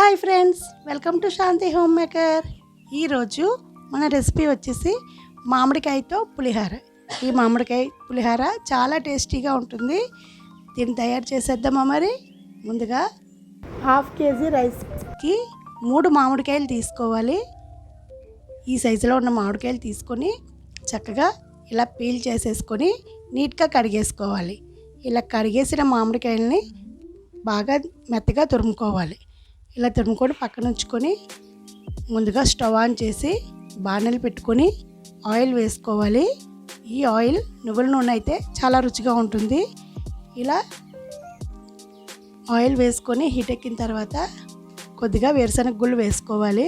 Hi friends welcome to Shanti home maker. ఈరోజు మన recipe వచ్చేసి మామిడికాయతో పులిహార. ఈ మామిడికాయ పులిహార చాలా టేస్టీగా ఉంటుంది. దీన్ని తయారు చేసేద్దామా మరి? ముందుగా హాఫ్ కేజీ రైస్కి మూడు మామిడికాయలు తీసుకోవాలి. ఈ సైజులో ఉన్న మామిడికాయలు తీసుకొని చక్కగా ఇలా పీల్ చేసేసుకొని నీట్గా కడిగేసుకోవాలి. ఇలా కడిగేసిన మామిడికాయలని బాగా మెత్తగా తురుముకోవాలి. ఇలా తురుముకొని పక్కన ఉంచుకొని ముందుగా స్టవ్ ఆన్ చేసి బాణలు పెట్టుకొని ఆయిల్ వేసుకోవాలి. ఈ ఆయిల్ నువ్వుల నూనె అయితే చాలా రుచిగా ఉంటుంది. ఇలా ఆయిల్ వేసుకొని హీట్ ఎక్కిన తర్వాత కొద్దిగా వేరుశనగ గుళ్ళు వేసుకోవాలి.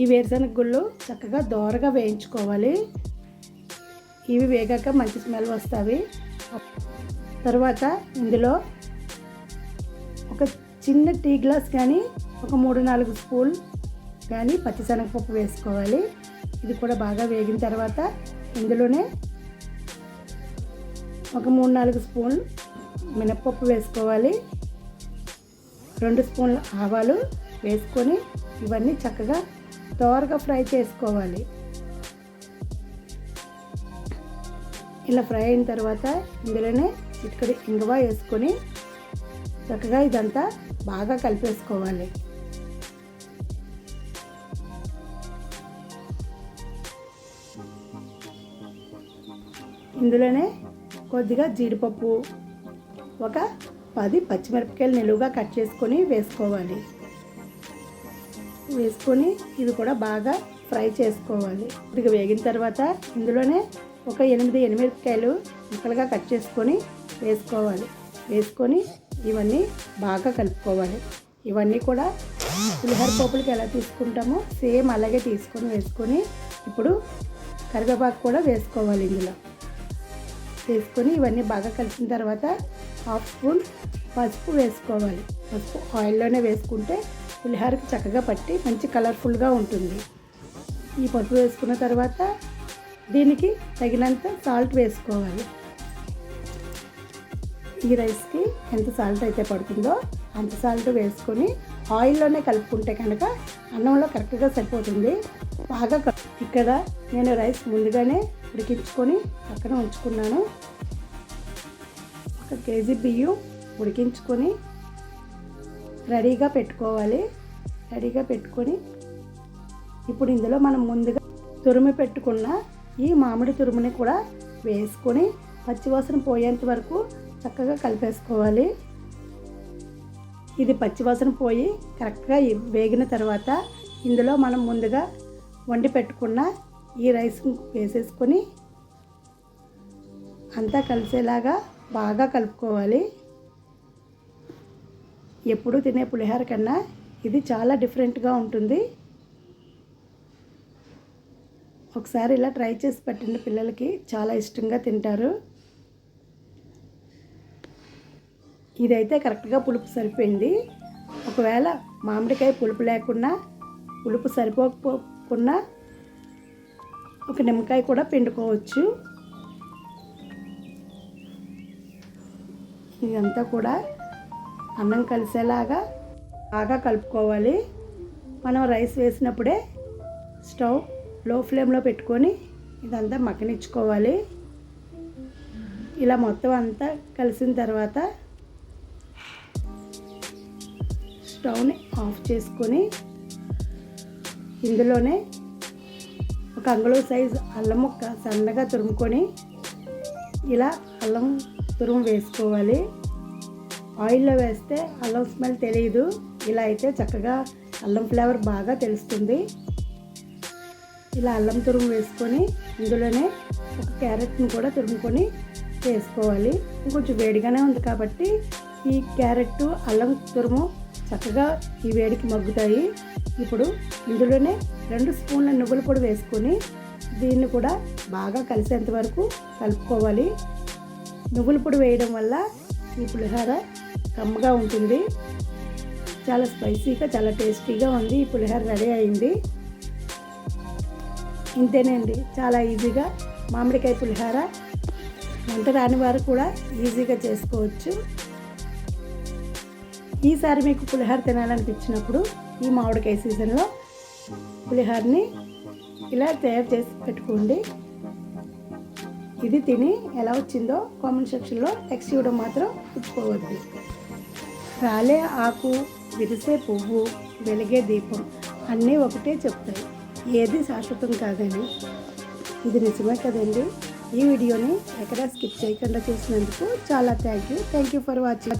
ఈ వేరుశనగ గుళ్ళు చక్కగా దోరగా వేయించుకోవాలి. ఇవి వేగాక మంచి స్మెల్ వస్తాయి. తర్వాత ఇందులో చిన్న టీ గ్లాస్ కానీ ఒక మూడు నాలుగు స్పూన్ కానీ పచ్చిశనగపప్పు వేసుకోవాలి. ఇది కూడా బాగా వేగిన తర్వాత ఇందులోనే ఒక మూడు నాలుగు స్పూన్ మినప్పప్పు వేసుకోవాలి. రెండు స్పూన్ల ఆవాలు వేసుకొని ఇవన్నీ చక్కగా దోరగా ఫ్రై చేసుకోవాలి. ఇలా ఫ్రై అయిన తర్వాత ఇందులోనే చిటికడి ఇంగువ వేసుకొని చక్కగా ఇదంతా బాగా కలిపేసుకోవాలి. ఇందులోనే కొద్దిగా జీడిపప్పు ఒక పది పచ్చిమిరపకాయలు నిలువుగా కట్ చేసుకొని వేసుకోవాలి. వేసుకొని ఇది కూడా బాగా ఫ్రై చేసుకోవాలి. కొద్దిగా వేగిన తర్వాత ఇందులోనే ఒక ఎనిమిది ఎనిమిరపకాయలు ముక్కలుగా కట్ చేసుకొని వేసుకోవాలి. వేసుకొని ఇవన్నీ బాగా కలుపుకోవాలి. ఇవన్నీ కూడా పులిహోర పోపులకి ఎలా తీసుకుంటామో సేమ్ అలాగే తీసుకొని వేసుకొని ఇప్పుడు కరివేపాకు కూడా వేసుకోవాలి ఇందులో. వేసుకొని ఇవన్నీ బాగా కలిసిన తర్వాత హాఫ్ స్పూన్ పసుపు వేసుకోవాలి. పసుపు ఆయిల్లోనే వేసుకుంటే పులిహోరకి చక్కగా పట్టి మంచి కలర్ఫుల్గా ఉంటుంది. ఈ పసుపు వేసుకున్న తర్వాత దీనికి తగినంత సాల్ట్ వేసుకోవాలి. ఈ రైస్కి ఎంత సాల్ట్ అయితే పడుతుందో అంత సాల్ట్ వేసుకొని ఆయిల్లోనే కలుపుకుంటే కనుక అన్నంలో కరెక్ట్గా సరిపోతుంది. బాగా ఇక్కడ నేను రైస్ ముందుగానే ఉడికించుకొని పక్కన ఉంచుకున్నాను. ఒక కేజీ బియ్యం ఉడికించుకొని రెడీగా పెట్టుకోవాలి. రెడీగా పెట్టుకొని ఇప్పుడు ఇందులో మనం ముందుగా తురుము పెట్టుకున్న ఈ మామిడి తురుముని కూడా వేసుకొని పచ్చివాసన పోయేంత వరకు చక్కగా కలిపేసుకోవాలి. ఇది పచ్చివాసన పోయి కరెక్ట్గా వేగిన తర్వాత ఇందులో మనం ముందుగా వండి పెట్టుకున్న ఈ రైస్ వేసేసుకొని అంతా కలిసేలాగా బాగా కలుపుకోవాలి. ఎప్పుడు తినే పులిహోర కన్నా ఇది చాలా డిఫరెంట్గా ఉంటుంది. ఒకసారి ఇలా ట్రై చేసి పెట్టండి పిల్లలకి చాలా ఇష్టంగా తింటారు. ఇదైతే కరెక్ట్గా పులుపు సరిపోయింది. ఒకవేళ మామిడికాయ పులుపు లేకుండా పులుపు సరిపోకపోకున్నా ఒక నిమ్మకాయ కూడా పిండుకోవచ్చు. ఇదంతా కూడా అన్నం కలిసేలాగా బాగా కలుపుకోవాలి. మనం రైస్ వేసినప్పుడే స్టవ్లో ఫ్లేమ్లో పెట్టుకొని ఇదంతా మగ్గనిచ్చుకోవాలి. ఇలా మొత్తం అంతా కలిసిన తర్వాత స్టవ్ని ఆఫ్ చేసుకొని ఇందులోనే ఒక అంగుళం సైజు అల్లం ముక్క సన్నగా తురుముకొని ఇలా అల్లం తురుము వేసుకోవాలి. ఆయిల్లో వేస్తే అల్లం స్మెల్ తెలియదు ఇలా అయితే చక్కగా అల్లం ఫ్లేవర్ బాగా తెలుస్తుంది. ఇలా అల్లం తురుము వేసుకొని ఇందులోనే ఒక క్యారెట్ని కూడా తురుముకొని వేసుకోవాలి. కొంచెం వేడిగానే ఉంది కాబట్టి ఈ క్యారెట్ అల్లం తురుము చక్కగా ఈ వేడికి మగ్గుతాయి. ఇప్పుడు ఇందులోనే రెండు స్పూన్ల నువ్వుల పొడి వేసుకొని దీన్ని కూడా బాగా కలిసేంత వరకు కలుపుకోవాలి. నువ్వుల పొడి వేయడం వల్ల ఈ పులిహోర కమ్మగా ఉంటుంది. చాలా స్పైసీగా చాలా టేస్టీగా ఉంది ఈ పులిహోర రెడీ అయింది. ఇంతేనండి చాలా ఈజీగా మామిడికాయ పులిహోర. వంట రాని వారు కూడా ఈజీగా చేసుకోవచ్చు. ఈసారి మీకు పులిహోర తినాలనిపించినప్పుడు ఈ మామిడికాయ సీజన్లో పులిహోరని ఇలా తయారు చేసి పెట్టుకోండి. ఇది తిని ఎలా వచ్చిందో కామెంట్ సెక్షన్లో టెక్స్ట్ ఇవ్వడం మాత్రం మర్చిపోవద్దు. రాలే ఆకు విరిసే పువ్వు వెలిగే దీపం అన్నీ ఒకటే చెప్తాయి. ఏది శాశ్వతం కాదని. ఇది నిజమే కదండి. ఈ వీడియోని ఎక్కడా స్కిప్ చేయకుండా చూసినందుకు చాలా thank you thank you for watching